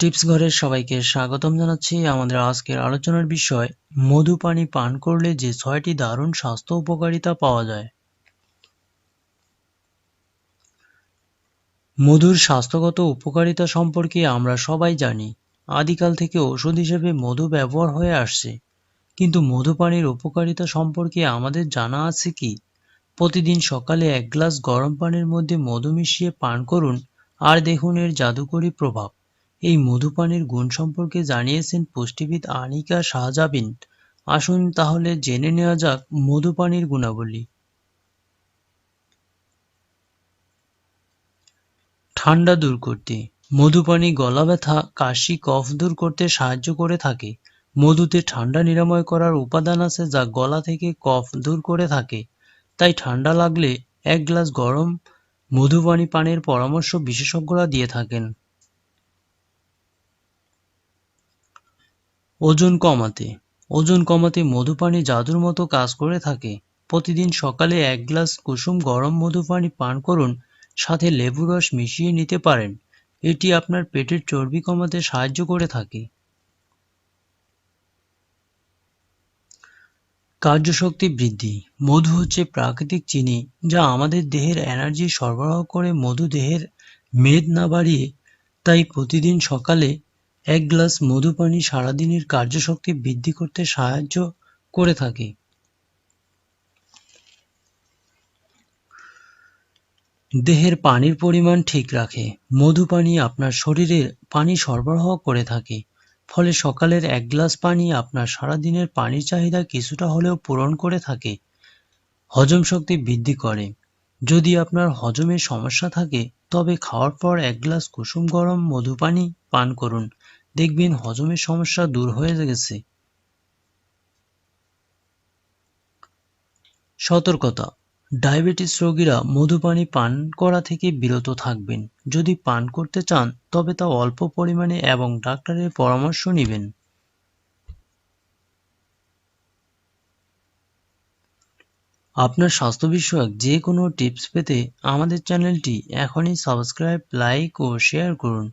Tips ঘরের সবাইকে স্বাগতম জানাচ্ছি। আমাদের আজকের আলোচনার বিষয়, মধু পানি পান করলে যে ছয়টি দারুণ স্বাস্থ্য উপকারিতা পাওয়া যায়। মধুর স্বাস্থ্যগত উপকারিতা সম্পর্কে আমরা সবাই জানি। আদিকাল থেকে ওষুধ হিসেবে মধু ব্যবহার হয়ে আসছে। কিন্তু মধু পানির উপকারিতা সম্পর্কে আমাদের জানা আছে কি? প্রতিদিন সকালে এক গ্লাস গরম পানির মধ্যে মধু মিশিয়ে পান করুন, আর দেখুন এর জাদুকরী প্রভাব। এই মধুপানের গুণ সম্পর্কে জানিয়েছেন পুষ্টিবিদ আনিকা শাহজাবিন। আসুন তাহলে জেনে নেওয়া যাক মধু পানির গুণাবলী। ঠান্ডা দূর করতে। মধুপানি গলা ব্যথা, কাশি, কফ দূর করতে সাহায্য করে থাকে। মধুতে ঠান্ডা নিরাময় করার উপাদান আছে যা গলা থেকে কফ দূর করে থাকে। তাই ঠান্ডা লাগলে এক গ্লাস গরম মধুপানি পানের পরামর্শ বিশেষজ্ঞরা দিয়ে থাকেন। ওজন কমাতে। ওজন কমাতে মধু পানি জাদুর মতো কাজ করে থাকে। প্রতিদিন সকালে এক গ্লাস কুসুম গরম মধুপানি পান করুন, সাথে লেবু রস মিশিয়ে নিতে পারেন। এটি আপনার পেটের চর্বি কমাতে সাহায্য করে থাকে। কার্যশক্তি বৃদ্ধি। মধু হচ্ছে প্রাকৃতিক চিনি, যা আমাদের দেহের এনার্জি সরবরাহ করে মধু দেহের মেদ না বাড়িয়ে, তাই প্রতিদিন সকালে এক গ্লাস মধু পানি সারাদিনের কার্যশক্তি বৃদ্ধি করতে সাহায্য করে থাকে। দেহের পানির পরিমাণ ঠিক রাখে। মধু পানি আপনার শরীরে পানি সরবরাহ করে থাকে। ফলে সকালের এক গ্লাস পানি আপনার সারাদিনের পানির চাহিদা কিছুটা হলেও পূরণ করে থাকে। হজম শক্তি বৃদ্ধি করে। যদি আপনার হজমের সমস্যা থাকে, তবে খাওয়ার পর এক গ্লাস কুসুম গরম মধু পানি পান করুন। দেখবেন হজমের সমস্যা দূর হয়ে গেছে। সতর্কতা, ডায়াবেটিস রোগীরা মধু পানি পান করা থেকে বিরত থাকবেন। যদি পান করতে চান, তবে তা অল্প পরিমাণে এবং ডাক্তারের পরামর্শ নেবেন। আপনার স্বাস্থ্য বিষয়ক যে কোনো টিপস পেতে আমাদের চ্যানেলটি এখনই সাবস্ক্রাইব, লাইক ও শেয়ার করুন।